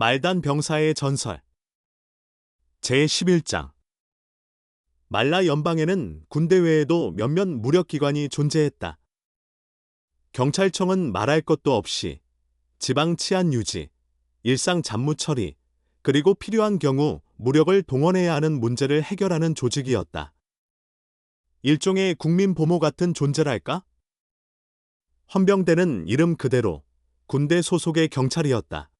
말단 병사의 전설 제11장 말라 연방에는 군대 외에도 몇몇 무력기관이 존재했다. 경찰청은 말할 것도 없이 지방 치안 유지, 일상 잡무 처리, 그리고 필요한 경우 무력을 동원해야 하는 문제를 해결하는 조직이었다. 일종의 국민 보모 같은 존재랄까? 헌병대는 이름 그대로 군대 소속의 경찰이었다.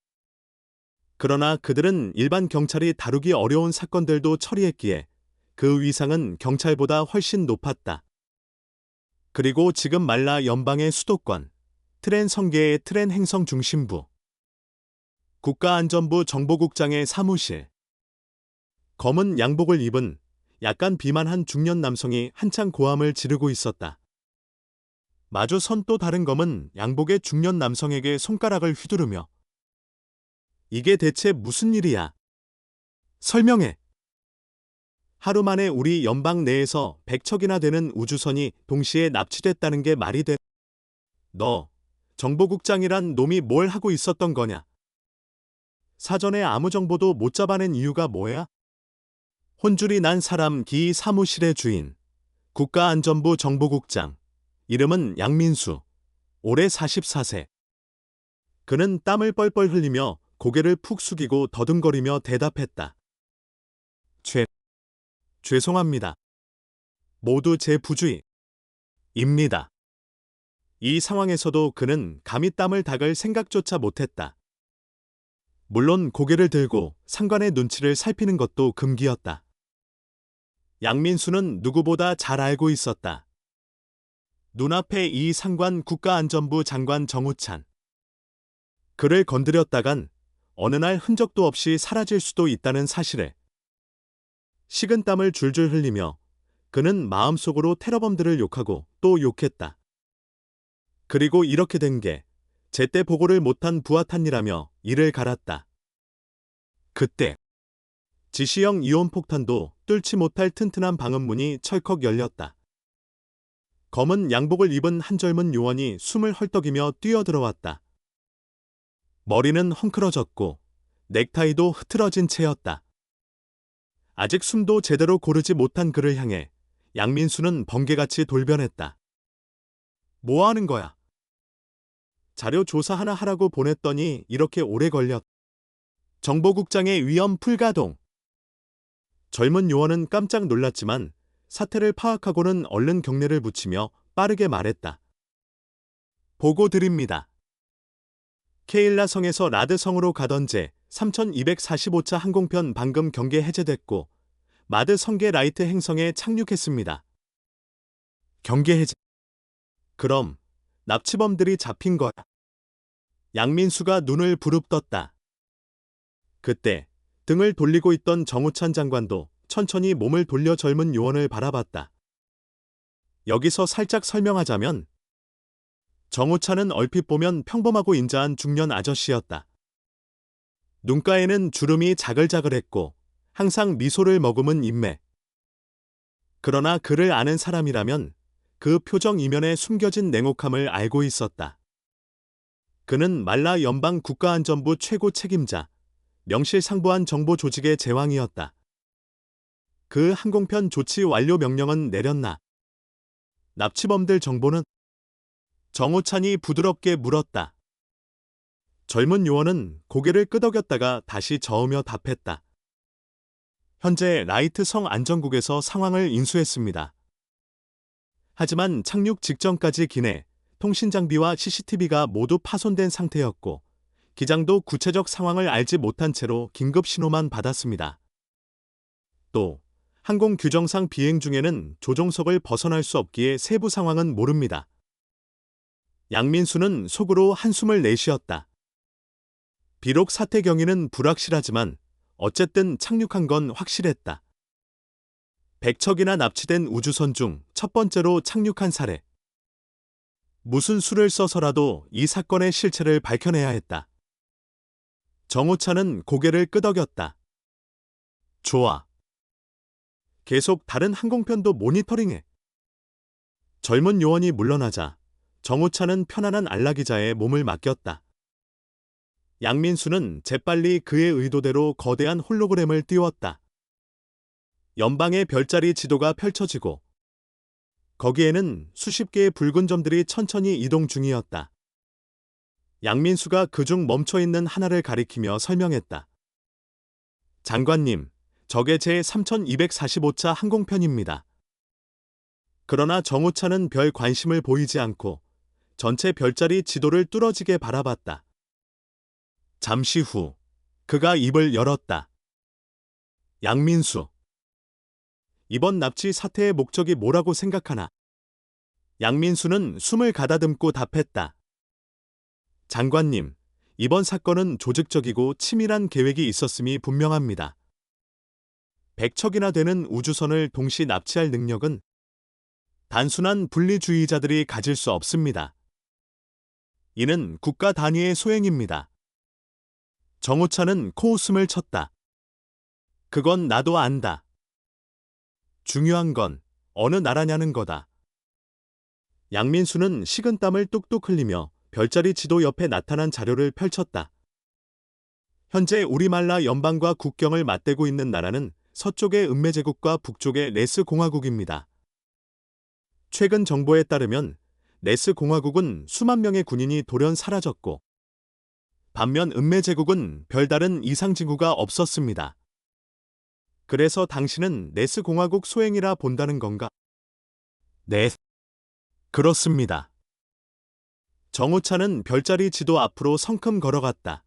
그러나 그들은 일반 경찰이 다루기 어려운 사건들도 처리했기에 그 위상은 경찰보다 훨씬 높았다. 그리고 지금 말라 연방의 수도권, 트렌 성계의 트렌 행성 중심부, 국가안전부 정보국장의 사무실, 검은 양복을 입은 약간 비만한 중년 남성이 한창 고함을 지르고 있었다. 마주 선 또 다른 검은 양복의 중년 남성에게 손가락을 휘두르며 이게 대체 무슨 일이야? 설명해. 하루 만에 우리 연방 내에서 100척이나 되는 우주선이 동시에 납치됐다는 게 말이 돼. 너, 정보국장이란 놈이 뭘 하고 있었던 거냐? 사전에 아무 정보도 못 잡아낸 이유가 뭐야? 혼줄이 난 사람 기 사무실의 주인, 국가안전부 정보국장, 이름은 양민수, 올해 44세. 그는 땀을 뻘뻘 흘리며 고개를 푹 숙이고 더듬거리며 대답했다. 죄, 죄송합니다. 모두 제 부주의. 입니다. 이 상황에서도 그는 감히 땀을 닦을 생각조차 못했다. 물론 고개를 들고 상관의 눈치를 살피는 것도 금기였다. 양민수는 누구보다 잘 알고 있었다. 눈앞에 이 상관 국가안전부 장관 정우찬. 그를 건드렸다간 어느 날 흔적도 없이 사라질 수도 있다는 사실에 식은 땀을 줄줄 흘리며 그는 마음속으로 테러범들을 욕하고 또 욕했다. 그리고 이렇게 된 게 제때 보고를 못한 부하탄이라며 이를 갈았다. 그때 지시형 이온 폭탄도 뚫지 못할 튼튼한 방음문이 철컥 열렸다. 검은 양복을 입은 한 젊은 요원이 숨을 헐떡이며 뛰어들어왔다. 머리는 헝클어졌고 넥타이도 흐트러진 채였다. 아직 숨도 제대로 고르지 못한 그를 향해 양민수는 번개같이 돌변했다. 뭐 하는 거야? 자료 조사 하나 하라고 보냈더니 이렇게 오래 걸렸. 정보국장의 위험 풀가동. 젊은 요원은 깜짝 놀랐지만 사태를 파악하고는 얼른 경례를 붙이며 빠르게 말했다. 보고 드립니다. 케일라 성에서 라드 성으로 가던 제 3245차 항공편 방금 경계 해제됐고 마드 성계 라이트 행성에 착륙했습니다. 경계 해제. 그럼 납치범들이 잡힌 거야. 양민수가 눈을 부릅떴다. 그때 등을 돌리고 있던 정우찬 장관도 천천히 몸을 돌려 젊은 요원을 바라봤다. 여기서 살짝 설명하자면 정우찬은 얼핏 보면 평범하고 인자한 중년 아저씨였다. 눈가에는 주름이 자글자글했고 항상 미소를 머금은 인매. 그러나 그를 아는 사람이라면 그 표정 이면에 숨겨진 냉혹함을 알고 있었다. 그는 말라 연방 국가안전부 최고 책임자, 명실상부한 정보 조직의 제왕이었다. 그 항공편 조치 완료 명령은 내렸나? 납치범들 정보는? 정우찬이 부드럽게 물었다. 젊은 요원은 고개를 끄덕였다가 다시 저으며 답했다. 현재 라이트 성 안전국에서 상황을 인수했습니다. 하지만 착륙 직전까지 기내 통신 장비와 CCTV가 모두 파손된 상태였고 기장도 구체적 상황을 알지 못한 채로 긴급 신호만 받았습니다. 또 항공 규정상 비행 중에는 조종석을 벗어날 수 없기에 세부 상황은 모릅니다. 양민수는 속으로 한숨을 내쉬었다. 비록 사태 경위는 불확실하지만 어쨌든 착륙한 건 확실했다. 100척이나 납치된 우주선 중 첫 번째로 착륙한 사례. 무슨 수를 써서라도 이 사건의 실체를 밝혀내야 했다. 정우찬은 고개를 끄덕였다. 좋아. 계속 다른 항공편도 모니터링해. 젊은 요원이 물러나자 정우찬은 편안한 안락기자의 몸을 맡겼다. 양민수는 재빨리 그의 의도대로 거대한 홀로그램을 띄웠다. 연방의 별자리 지도가 펼쳐지고 거기에는 수십 개의 붉은 점들이 천천히 이동 중이었다. 양민수가 그중 멈춰 있는 하나를 가리키며 설명했다. 장관님, 저게 제 3245차 항공편입니다. 그러나 정우차는 별 관심을 보이지 않고 전체 별자리 지도를 뚫어지게 바라봤다. 잠시 후 그가 입을 열었다. 양민수. 이번 납치 사태의 목적이 뭐라고 생각하나? 양민수는 숨을 가다듬고 답했다. 장관님, 이번 사건은 조직적이고 치밀한 계획이 있었음이 분명합니다. 100척이나 되는 우주선을 동시 납치할 능력은 단순한 분리주의자들이 가질 수 없습니다. 이는 국가 단위의 소행입니다. 정우차는 코웃음을 쳤다. 그건 나도 안다. 중요한 건 어느 나라냐는 거다. 양민수는 식은땀을 뚝뚝 흘리며 별자리 지도 옆에 나타난 자료를 펼쳤다. 현재 우리말라 연방과 국경을 맞대고 있는 나라는 서쪽의 은메제국과 북쪽의 레스 공화국입니다. 최근 정보에 따르면 레스 공화국은 수만 명의 군인이 돌연 사라졌고 반면 은메 제국은 별다른 이상 징후가 없었습니다. 그래서 당신은 레스 공화국 소행이라 본다는 건가? 네. 그렇습니다. 정우차는 별자리 지도 앞으로 성큼 걸어갔다.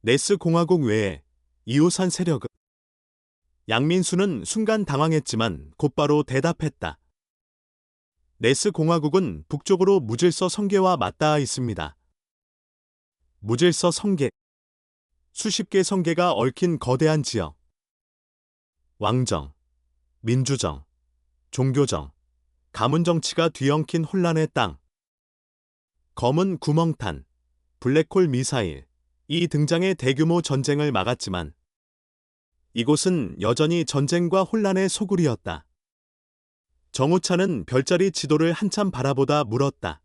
네스 공화국 외에 이웃한 세력은 양민수는 순간 당황했지만 곧바로 대답했다. 네스 공화국은 북쪽으로 무질서 성계와 맞닿아 있습니다. 무질서 성계. 수십 개 성계가 얽힌 거대한 지역. 왕정, 민주정, 종교정, 가문 정치가 뒤엉킨 혼란의 땅. 검은 구멍탄, 블랙홀 미사일, 이 등장의 대규모 전쟁을 막았지만 이곳은 여전히 전쟁과 혼란의 소굴이었다. 정우차는 별자리 지도를 한참 바라보다 물었다.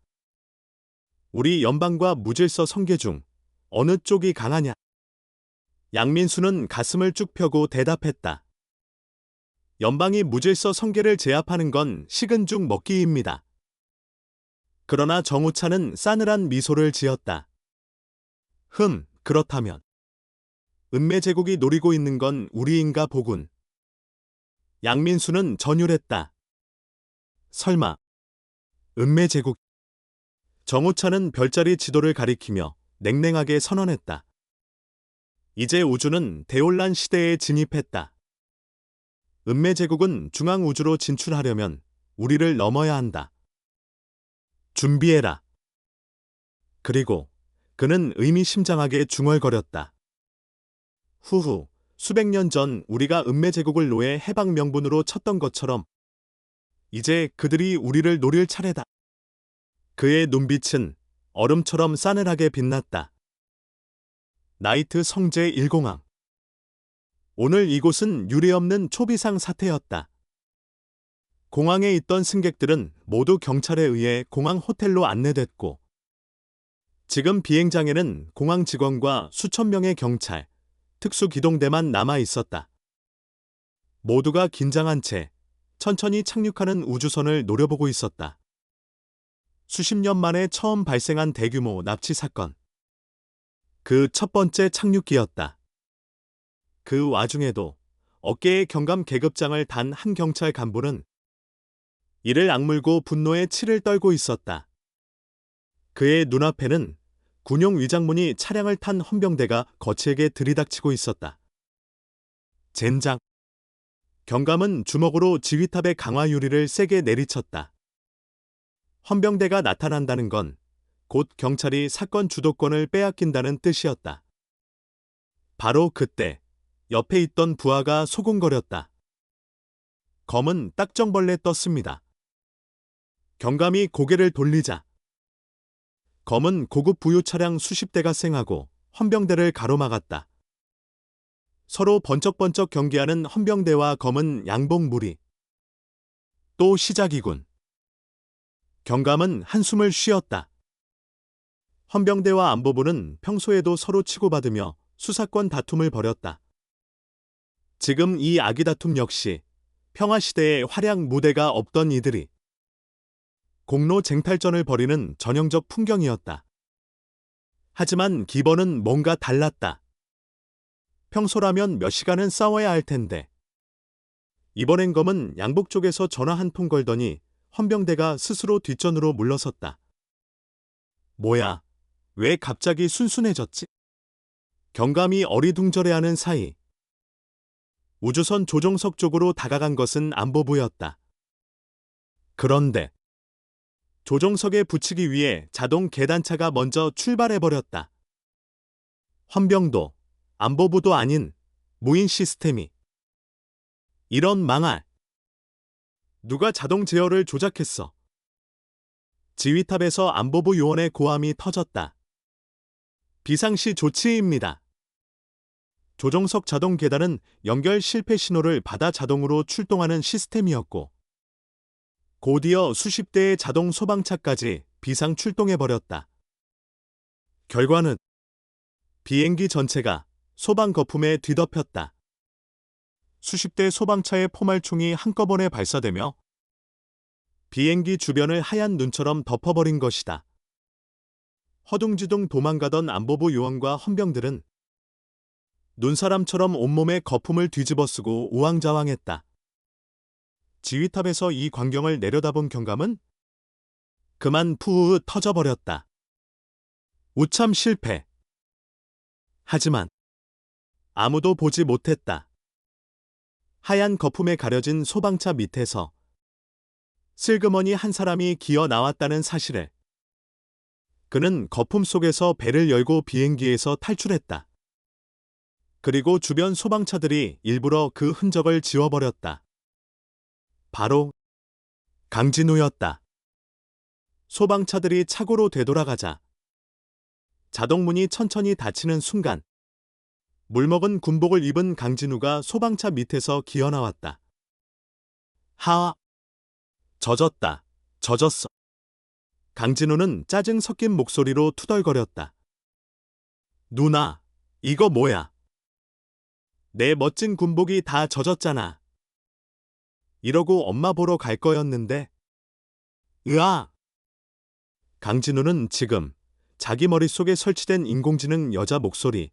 우리 연방과 무질서 성계 중 어느 쪽이 강하냐? 양민수는 가슴을 쭉 펴고 대답했다. 연방이 무질서 성계를 제압하는 건 식은 죽 먹기입니다. 그러나 정우차는 싸늘한 미소를 지었다. 흠, 그렇다면. 은매 제국이 노리고 있는 건 우리인가 보군. 양민수는 전율했다. 설마. 은매제국. 정우차는 별자리 지도를 가리키며 냉랭하게 선언했다. 이제 우주는 대혼란 시대에 진입했다. 은매제국은 중앙우주로 진출하려면 우리를 넘어야 한다. 준비해라. 그리고 그는 의미심장하게 중얼거렸다. 후후, 수백 년 전 우리가 은매제국을 노예 해방 명분으로 쳤던 것처럼 이제 그들이 우리를 노릴 차례다. 그의 눈빛은 얼음처럼 싸늘하게 빛났다. 나이트 성제 1공항. 오늘 이곳은 유례없는 초비상 사태였다. 공항에 있던 승객들은 모두 경찰에 의해 공항 호텔로 안내됐고, 지금 비행장에는 공항 직원과 수천 명의 경찰, 특수기동대만 남아 있었다. 모두가 긴장한 채 천천히 착륙하는 우주선을 노려보고 있었다. 수십 년 만에 처음 발생한 대규모 납치 사건. 그 첫 번째 착륙기였다. 그 와중에도 어깨에 경감 계급장을 단 한 경찰 간부는 이를 악물고 분노에 치를 떨고 있었다. 그의 눈앞에는 군용 위장문이 차량을 탄 헌병대가 거칠게 들이닥치고 있었다. 젠장. 경감은 주먹으로 지휘탑의 강화 유리를 세게 내리쳤다. 헌병대가 나타난다는 건 곧 경찰이 사건 주도권을 빼앗긴다는 뜻이었다. 바로 그때 옆에 있던 부하가 소곤거렸다. 검은 딱정벌레 떴습니다. 경감이 고개를 돌리자 검은 고급 부유 차량 수십 대가 쌩하고 헌병대를 가로막았다. 서로 번쩍번쩍 경계하는 헌병대와 검은 양복 무리. 또 시작이군. 경감은 한숨을 쉬었다. 헌병대와 안보부는 평소에도 서로 치고받으며 수사권 다툼을 벌였다. 지금 이 아기 다툼 역시 평화시대의 활약 무대가 없던 이들이 공로 쟁탈전을 벌이는 전형적 풍경이었다. 하지만 기본은 뭔가 달랐다. 평소라면 몇 시간은 싸워야 할 텐데. 이번엔 검은 양복 쪽에서 전화 한 통 걸더니 헌병대가 스스로 뒷전으로 물러섰다. 뭐야, 왜 갑자기 순순해졌지? 경감이 어리둥절해하는 사이 우주선 조종석 쪽으로 다가간 것은 안보부였다. 그런데 조종석에 붙이기 위해 자동 계단차가 먼저 출발해버렸다. 헌병도 안보부도 아닌 무인 시스템이 이런 망할 누가 자동 제어를 조작했어. 지휘탑에서 안보부 요원의 고함이 터졌다. 비상시 조치입니다. 조종석 자동 계단은 연결 실패 신호를 받아 자동으로 출동하는 시스템이었고, 곧이어 수십 대의 자동 소방차까지 비상 출동해버렸다. 결과는 비행기 전체가 소방 거품에 뒤덮였다. 수십 대 소방차의 포말총이 한꺼번에 발사되며 비행기 주변을 하얀 눈처럼 덮어버린 것이다. 허둥지둥 도망가던 안보부 요원과 헌병들은 눈사람처럼 온몸에 거품을 뒤집어 쓰고 우왕좌왕했다. 지휘탑에서 이 광경을 내려다본 경감은 그만 푸으 터져버렸다. 우참 실패. 하지만 아무도 보지 못했다. 하얀 거품에 가려진 소방차 밑에서 슬그머니 한 사람이 기어 나왔다는 사실을 그는 거품 속에서 배를 열고 비행기에서 탈출했다. 그리고 주변 소방차들이 일부러 그 흔적을 지워버렸다. 바로 강진우였다. 소방차들이 차고로 되돌아가자 자동문이 천천히 닫히는 순간 물먹은 군복을 입은 강진우가 소방차 밑에서 기어나왔다. 하 젖었다. 젖었어. 강진우는 짜증 섞인 목소리로 투덜거렸다. 누나, 이거 뭐야? 내 멋진 군복이 다 젖었잖아. 이러고 엄마 보러 갈 거였는데. 으아! 강진우는 지금 자기 머릿속에 설치된 인공지능 여자 목소리,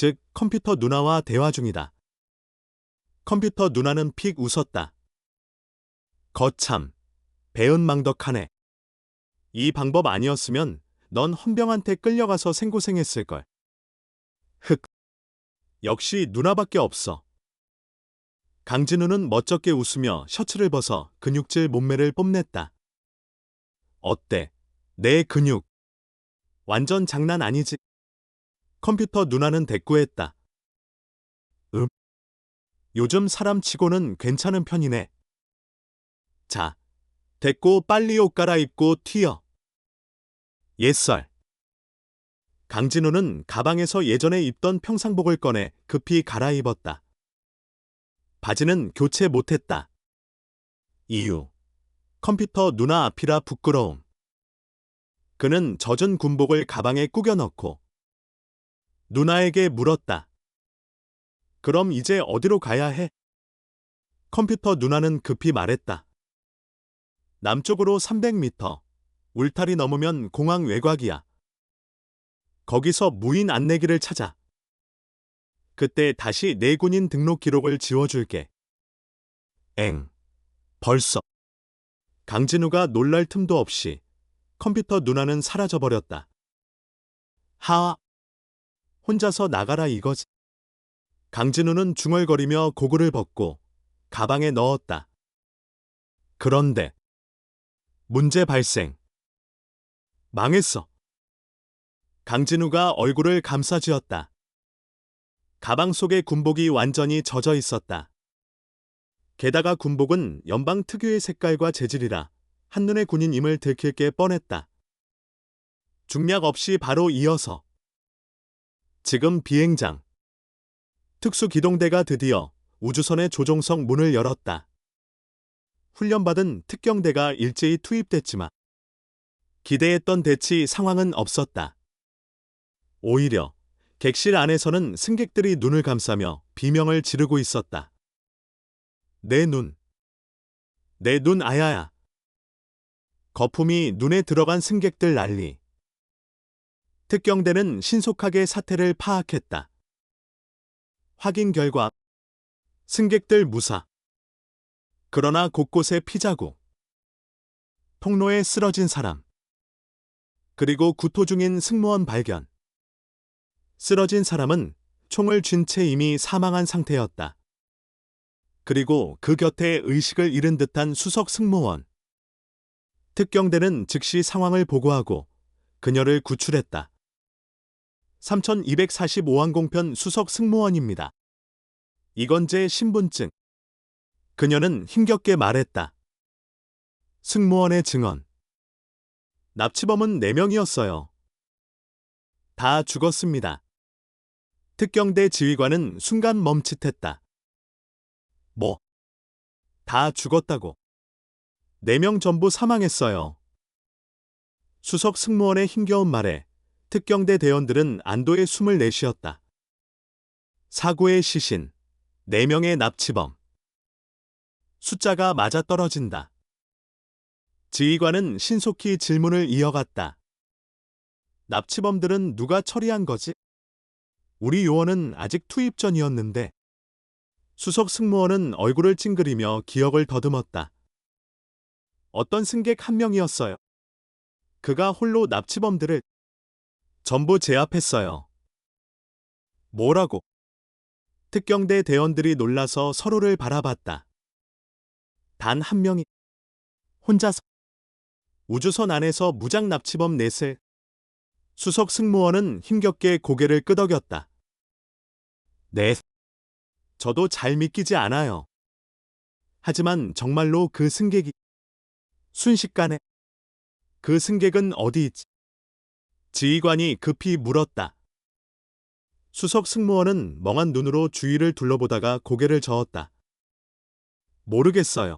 즉 컴퓨터 누나와 대화 중이다. 컴퓨터 누나는 픽 웃었다. 거참, 배은망덕하네. 이 방법 아니었으면 넌 헌병한테 끌려가서 생고생했을걸. 흑. 역시 누나밖에 없어. 강진우는 멋쩍게 웃으며 셔츠를 벗어 근육질 몸매를 뽐냈다. 어때? 내 근육. 완전 장난 아니지? 컴퓨터 누나는 대꾸했다. 음. 요즘 사람 치고는 괜찮은 편이네. 자, 됐고 빨리 옷 갈아입고 튀어. 옛설. 강진우는 가방에서 예전에 입던 평상복을 꺼내 급히 갈아입었다. 바지는 교체 못했다. 이유. 컴퓨터 누나 앞이라 부끄러움. 그는 젖은 군복을 가방에 꾸겨 넣고 누나에게 물었다. 그럼 이제 어디로 가야 해? 컴퓨터 누나는 급히 말했다. 남쪽으로 300m. 울타리 넘으면 공항 외곽이야. 거기서 무인 안내기를 찾아. 그때 다시 내 군인 등록 기록을 지워줄게. 엥. 벌써. 강진우가 놀랄 틈도 없이 컴퓨터 누나는 사라져버렸다. 하. 혼자서 나가라 이거지. 강진우는 중얼거리며 고글을 벗고 가방에 넣었다. 그런데 문제 발생. 망했어. 강진우가 얼굴을 감싸쥐었다. 가방 속의 군복이 완전히 젖어 있었다. 게다가 군복은 연방 특유의 색깔과 재질이라 한눈에 군인임을 들킬 게 뻔했다. 중략 없이 바로 이어서 지금 비행장 특수기동대가 드디어 우주선의 조종석 문을 열었다. 훈련받은 특경대가 일제히 투입됐지만 기대했던 대치 상황은 없었다. 오히려 객실 안에서는 승객들이 눈을 감싸며 비명을 지르고 있었다. 내 눈. 내 눈 아야야. 거품이 눈에 들어간 승객들 난리. 특경대는 신속하게 사태를 파악했다. 확인 결과 승객들 무사. 그러나 곳곳에 피자국. 통로에 쓰러진 사람. 그리고 구토 중인 승무원 발견. 쓰러진 사람은 총을 쥔 채 이미 사망한 상태였다. 그리고 그 곁에 의식을 잃은 듯한 수석 승무원. 특경대는 즉시 상황을 보고하고 그녀를 구출했다. 3245항공편 수석 승무원입니다. 이건재 신분증. 그녀는 힘겹게 말했다. 승무원의 증언. 납치범은 4명이었어요. 다 죽었습니다. 특경대 지휘관은 순간 멈칫했다. 뭐? 다 죽었다고. 4명 전부 사망했어요. 수석 승무원의 힘겨운 말에 특경대 대원들은 안도의 숨을 내쉬었다. 사고의 시신, 4명의 납치범. 숫자가 맞아 떨어진다. 지휘관은 신속히 질문을 이어갔다. 납치범들은 누가 처리한 거지? 우리 요원은 아직 투입 전이었는데. 수석 승무원은 얼굴을 찡그리며 기억을 더듬었다. 어떤 승객 한 명이었어요. 그가 홀로 납치범들을 전부 제압했어요. 뭐라고? 특경대 대원들이 놀라서 서로를 바라봤다. 단 한 명이 혼자서 우주선 안에서 무장 납치범 넷을 수석 승무원은 힘겹게 고개를 끄덕였다. 네. 저도 잘 믿기지 않아요. 하지만 정말로 그 승객이 순식간에 그 승객은 어디 있지? 지휘관이 급히 물었다. 수석 승무원은 멍한 눈으로 주위를 둘러보다가 고개를 저었다. 모르겠어요.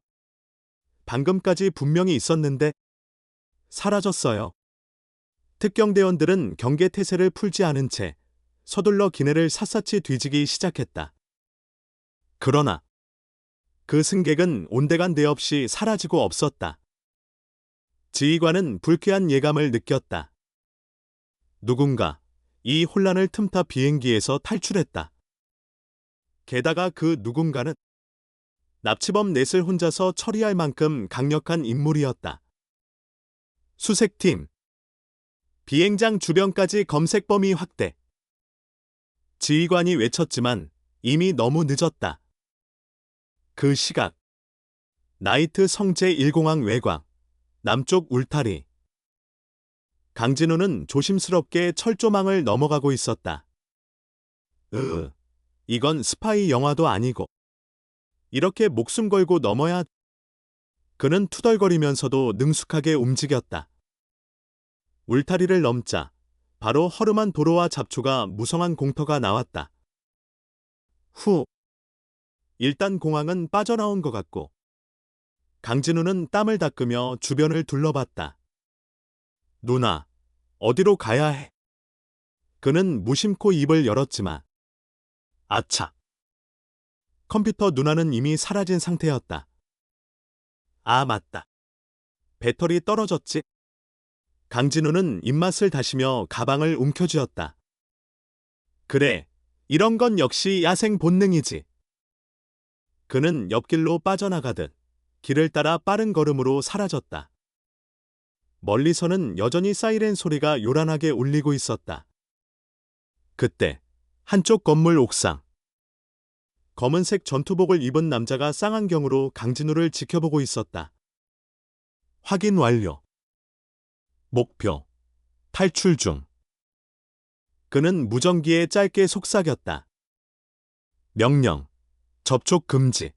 방금까지 분명히 있었는데 사라졌어요. 특경대원들은 경계 태세를 풀지 않은 채 서둘러 기내를 샅샅이 뒤지기 시작했다. 그러나 그 승객은 온데간데 없이 사라지고 없었다. 지휘관은 불쾌한 예감을 느꼈다. 누군가 이 혼란을 틈타 비행기에서 탈출했다. 게다가 그 누군가는 납치범 넷을 혼자서 처리할 만큼 강력한 인물이었다. 수색팀 비행장 주변까지 검색 범위 확대. 지휘관이 외쳤지만 이미 너무 늦었다. 그 시각 나이트 성제 1공항 외곽 남쪽 울타리 강진우는 조심스럽게 철조망을 넘어가고 있었다. 으, 이건 스파이 영화도 아니고 이렇게 목숨 걸고 넘어야 그는 투덜거리면서도 능숙하게 움직였다. 울타리를 넘자 바로 허름한 도로와 잡초가 무성한 공터가 나왔다. 후. 일단 공항은 빠져나온 것 같고 강진우는 땀을 닦으며 주변을 둘러봤다. 누나, 어디로 가야 해? 그는 무심코 입을 열었지만 아차. 컴퓨터 누나는 이미 사라진 상태였다. 아, 맞다. 배터리 떨어졌지? 강진우는 입맛을 다시며 가방을 움켜쥐었다. 그래, 이런 건 역시 야생 본능이지. 그는 옆길로 빠져나가듯 길을 따라 빠른 걸음으로 사라졌다. 멀리서는 여전히 사이렌 소리가 요란하게 울리고 있었다. 그때 한쪽 건물 옥상. 검은색 전투복을 입은 남자가 쌍안경으로 강진우를 지켜보고 있었다. 확인 완료. 목표. 탈출 중. 그는 무전기에 짧게 속삭였다. 명령. 접촉 금지.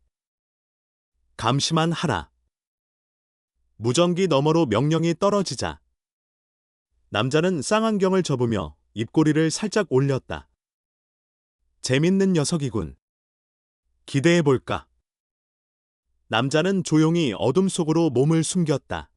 감시만 하라. 무전기 너머로 명령이 떨어지자 남자는 쌍안경을 접으며 입꼬리를 살짝 올렸다. 재밌는 녀석이군. 기대해볼까? 남자는 조용히 어둠 속으로 몸을 숨겼다.